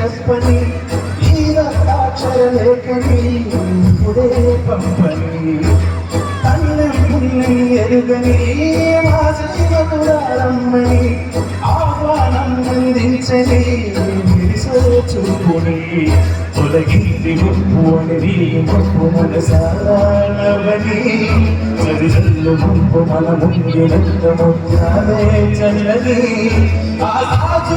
చెప్పని ఈ ఇప్పుడే పంపని. అన్నం పుణ్యం ఎరుగని మా జీవపురారమ్మని ఆహ్వానం అందించని చూపుని. తొలగింది ముప్పు అనిది ముప్పు మనసారవని చదిజల్లు ముప్పు మన ముంగినంత ముత్యాలే చల్లని. ఆ సాజు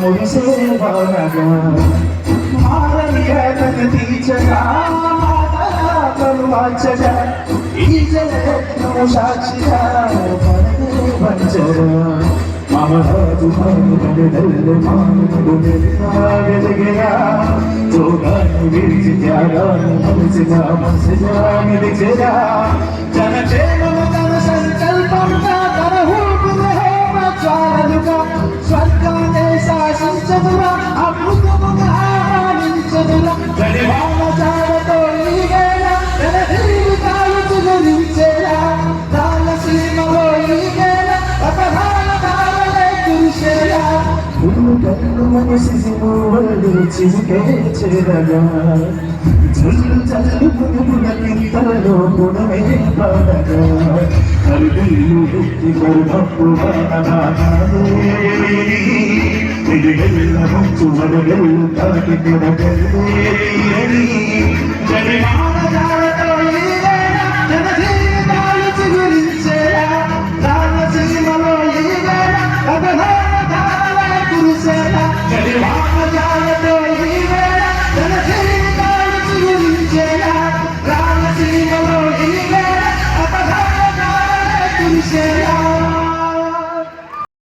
ముగిసే బాగా మారయ్యతన తీర్చగా మాతను ఈ జగత్ను సాక్షిగా పడగే మమరాజు మానుడు మానుడు వెలిగిరా జోగాన్ని విడిచి త్యాగాన్ని మనసిగా మనసిగా శాసించదురా అమృతముగా ఆహ్వానించదురా గడివాన చాలతో ఈ వేళ తన జీవితాలు చిగురించేలా రాయలసీమలో ఈ వేళ రకరాల ధారలే కురిసేలా ఉల్లు కళ్ళు మనసి వాళ్ళు చిలికే చేరగా. జల్లు జల్లు పురుగుల కింతలలో గుణమే పడగా. కలుగులు ఎత్తి గర్భపు తిరిగెళ్ళ Sidi gemi la bantu, ma do gemi la kaki ma do gemi.